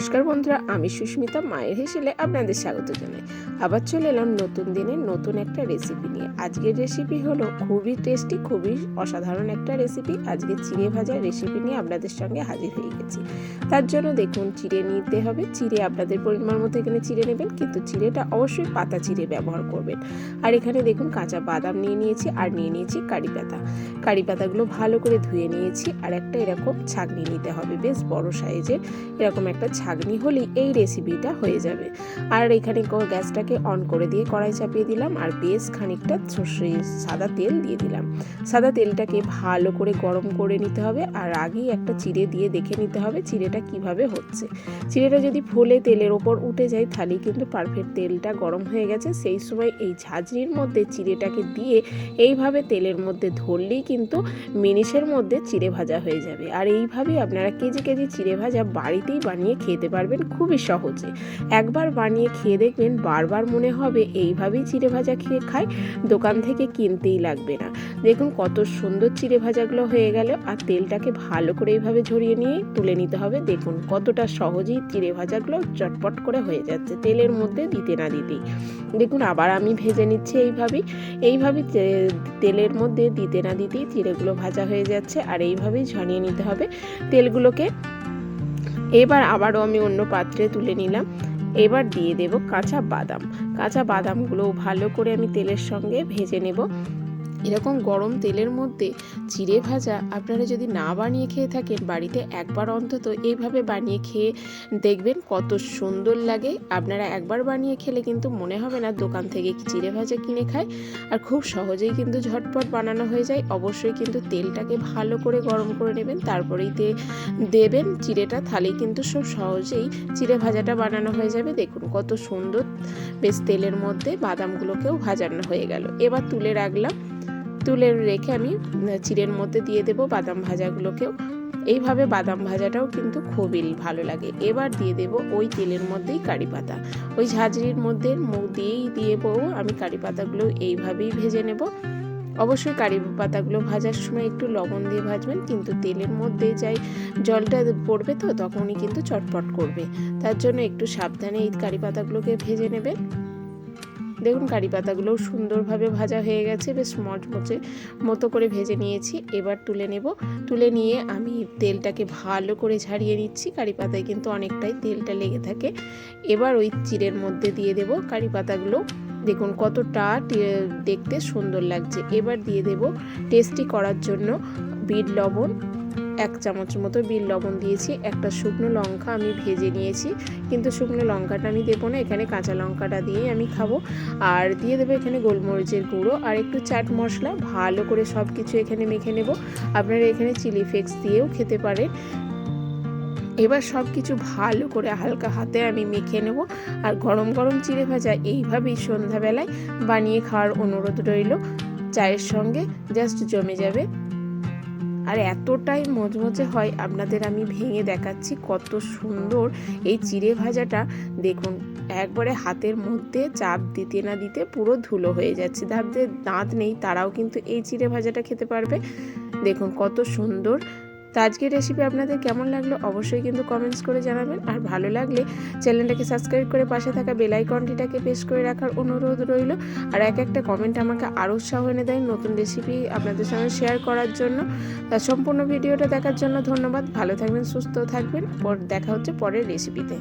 নমস্কার বন্ধুরা, আমি সুস্মিতা, মায়ের হেসেলে আপনাদের স্বাগত জানাই। আবার চলে এলাম নতুন দিনের নতুন একটা রেসিপি নিয়ে। আজকের রেসিপি হলো খুবই টেস্টি খুবই অসাধারণ একটা রেসিপি আজকে চিড়ে ভাজার রেসিপি নিয়ে আপনাদের সঙ্গে হাজির হয়ে গেছি। তার জন্য দেখুন, চিড়ে নিতে হবে। চিড়ে আপনাদের পরিমাণ মতো এখানে চিড়ে নেবেন, কিন্তু চিড়েটা অবশ্যই পাতা চিড়ে ব্যবহার করবেন। আর এখানে দেখুন, কাঁচা বাদাম নিয়ে নিয়েছি আর নিয়ে নিয়েছি কারি পাতা। কারি পাতাগুলো ভালো করে ধুয়ে নিয়েছি আর একটা এরকম ছাগনি নিতে হবে, বেশ বড় সাইজের। এরকম একটা ছাগনি হলেই এই রেসিপিটা হয়ে যাবে। আর এখানে গ্যাসটাকে অন করে দিয়ে কড়াই চাপিয়ে দিলাম আর বেশ খানিকটা সর্ষে সাদা তেল দিয়ে দিলাম। সাদা তেলটাকে ভালো করে গরম করে নিতে হবে আর আগেই একটা চিড়ে দিয়ে দেখে নিতে হবে চিড়েটা কীভাবে হচ্ছে। চিড়েটা যদি ফুলে তেলের ওপর উঠে যায় তাহলে কিন্তু পারফেক্ট তেলটা গরম হয়ে গেছে। সেই সময় এই ঝাঁঝরির মধ্যে চিড়েটাকে দিয়ে এইভাবে তেলের মধ্যে ধরলেই কিন্তু মিনিশের মধ্যে চিড়ে ভাজা হয়ে যাবে। আর এইভাবেই আপনারা কেজি কেজি চিড়ে ভাজা বাড়িতেই বানিয়ে খেতে পারবেন খুবই সহজে। একবার বানিয়ে খেয়ে দেখবেন বারবার মনে হবে এইভাবেই চিড়ে ভাজা খেয়ে খাই, দোকান থেকে কিনতেই লাগবে না। দেখুন কত সুন্দর চিড়ে ভাজাগুলো হয়ে গেল আর তেলটাকে ভালো করে এইভাবে ঝরিয়ে নিয়ে তুলে নিতে হবে। দেখুন কতটা সহজেই চিড়ে ভাজাগুলো চটপট করে হয়ে যাচ্ছে তেলের মধ্যে দিতে না দিতেই। দেখুন আবার আমি ভেজে নিচ্ছি এইভাবেই এইভাবে তেলের মধ্যে দিতে না দিতেই চিড়েগুলো ভাজা হয়ে যাচ্ছে আর এইভাবেই ঝরিয়ে নিতে হবে। তেলগুলোকে এবার আবারও আমি অন্য পাত্রে তুলে নিলাম। এবার দিয়ে দেব কাঁচা বাদাম। কাঁচা বাদামগুলো ভালো করে আমি তেলের সঙ্গে ভেজে নেব। এরকম গরম তেলের মধ্যে চিড়ে ভাজা আপনারা যদি না বানিয়ে খেয়ে থাকেন, বাড়িতে একবার অন্তত এইভাবে বানিয়ে খেয়ে দেখবেন কত সুন্দর লাগে। আপনারা একবার বানিয়ে খেলে কিন্তু মনে হবে না দোকান থেকে চিড়ে ভাজা কিনে খায়। আর খুব সহজেই কিন্তু ঝটপট বানানো হয়ে যায়। অবশ্যই কিন্তু তেলটাকে ভালো করে গরম করে নেবেন, তারপরেই তে দেবেন চিড়েটা। তাহলেই কিন্তু সব সহজেই চিড়ে ভাজাটা বানানো হয়ে যাবে। দেখুন কত সুন্দর বেশ তেলের মধ্যে বাদামগুলোকেও ভাজানো হয়ে গেল। এবার তুলে রাখলাম। তুলে রেখে আমি চিড়ের মধ্যে দিয়ে দেব বাদাম ভাজাগুলোকেও। এইভাবে বাদাম ভাজাটাও কিন্তু খুবই ভালো লাগে। এবার দিয়ে দেব ওই তেলের মধ্যেই কারি পাতা। ওই ঝাঁঝরির মধ্যে মুখ দিয়েই দিয়ে বউ আমি কারি পাতাগুলো এইভাবেই ভেজে নেব। অবশ্যই কারি পাতাগুলো ভাজার সময় একটু লবণ দিয়ে ভাজবেন, কিন্তু তেলের মধ্যে যাই জলটা পড়বে তো, তখনই কিন্তু চটপট করবে। তার জন্য একটু সাবধানে এই কারি পাতাগুলোকে ভেজে নেবেন। দেখুন কারি পাতাগুলোও সুন্দরভাবে ভাজা হয়ে গেছে, বেশ মচমচে মতো করে ভেজে নিয়েছি। এবার তুলে নেব। তুলে নিয়ে আমি তেলটাকে ভালো করে ঝাড়িয়ে নিচ্ছি। কারি পাতায় কিন্তু অনেকটাই তেলটা লেগে থাকে। এবার ওই চিড়ের মধ্যে দিয়ে দেব কারি পাতাগুলো। দেখুন কতটা দেখতে সুন্দর লাগছে। এবার দিয়ে দেব টেস্টি করার জন্য বিট লবণ। এক চামচ মতো বিট লবণ দিয়েছি, একটা শুকনো লঙ্কা আমি ভেজে নিয়েছি। কিন্তু শুকনো লঙ্কাটা আমি দেবো না, এখানে কাঁচা লঙ্কাটা দিয়েই আমি খাব। আর দিয়ে দেবো এখানে গোলমরিচের গুঁড়ো আর একটু চাট মশলা, ভালো করে সব কিছু এখানে মেখে নেব। আপনারা এখানে চিলি ফ্লেক্স দিয়েও খেতে পারেন। এবার সব কিছু ভালো করে হালকা হাতে আমি মেখে নেব। আর গরম গরম চিড়ে ভাজা এইভাবেই সন্ধ্যাবেলায় বানিয়ে খাওয়ার অনুরোধ রইল। চায়ের সঙ্গে জাস্ট জমে যাবে। আর এতটাই মজমজে হয় আপনাদের আমি ভেঙে দেখাচ্ছি কত সুন্দর এই চিড়ে ভাজাটা। দেখুন, একবারে হাতের মধ্যে চাপ দিতে না দিতে পুরো ধুলো হয়ে যাচ্ছে। যাদের দাঁত নেই, তারাও কিন্তু এই চিড়ে ভাজাটা খেতে পারবে। দেখুন কত সুন্দর তো আজকের রেসিপি আপনাদের কেমন লাগল অবশ্যই কিন্তু কমেন্টস করে জানাবেন। আর ভালো লাগলে চ্যানেলটাকে সাবস্ক্রাইব করে পাশে থাকা বেলাইকনটিটাকে প্রেস করে রাখার অনুরোধ রইল। আর এক একটা কমেন্ট আমাকে আরও উৎসাহ এনে দেয় নতুন রেসিপি আপনাদের সঙ্গে শেয়ার করার জন্য। তা সম্পূর্ণ ভিডিওটা দেখার জন্য ধন্যবাদ। ভালো থাকবেন, সুস্থ থাকবেন। দেখা হচ্ছে পরের রেসিপিতে